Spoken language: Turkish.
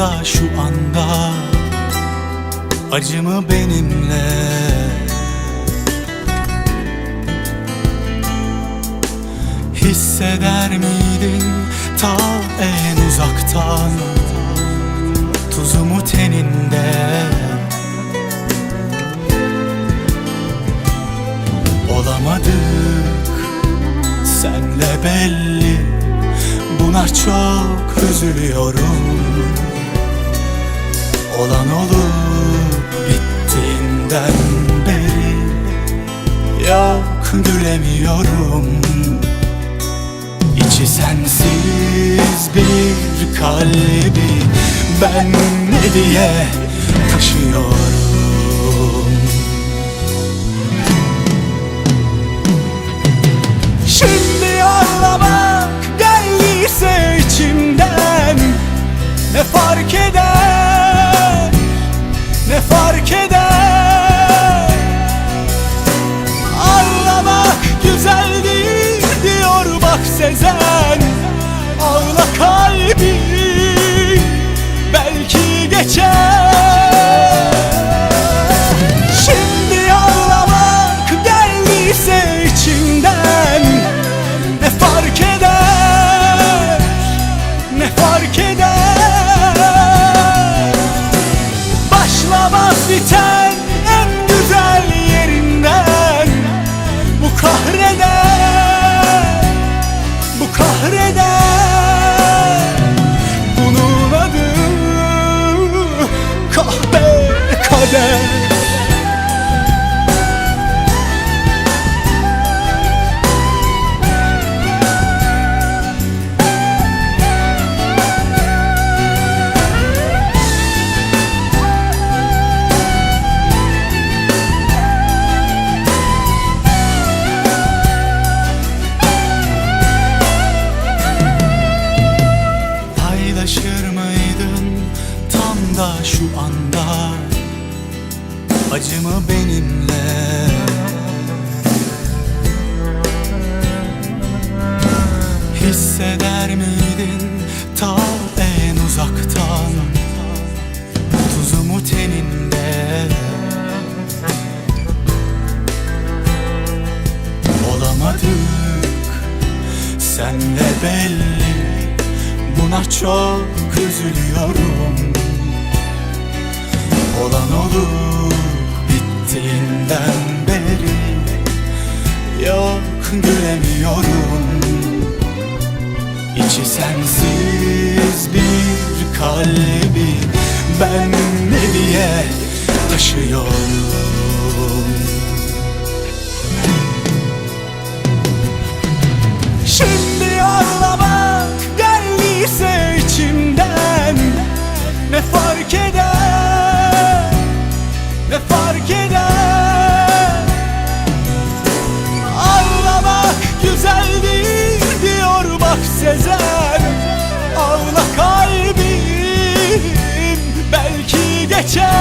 da şu anda. Acımı benimle. Hisseder miydin ta en uzaktan? Tuzumu teninde. Olamadık senle belli. Buna çok üzülüyorum Olan olup bittiğinden beri Yok gülemiyorum. İçi sensiz bir kalbi Ben ne diye taşıyorum? Şimdi ağlamak Paylaşır mıydın tam da şu anda? Acımı benimle. Hisseder miydin ta en uzaktan? Tuzumu teninde Çok üzülüyorum. Olan olup bittiğinden beri. Yok gülemiyorum. İçi sensiz bir kalbi Ben ne diye taşıyorum 외쳐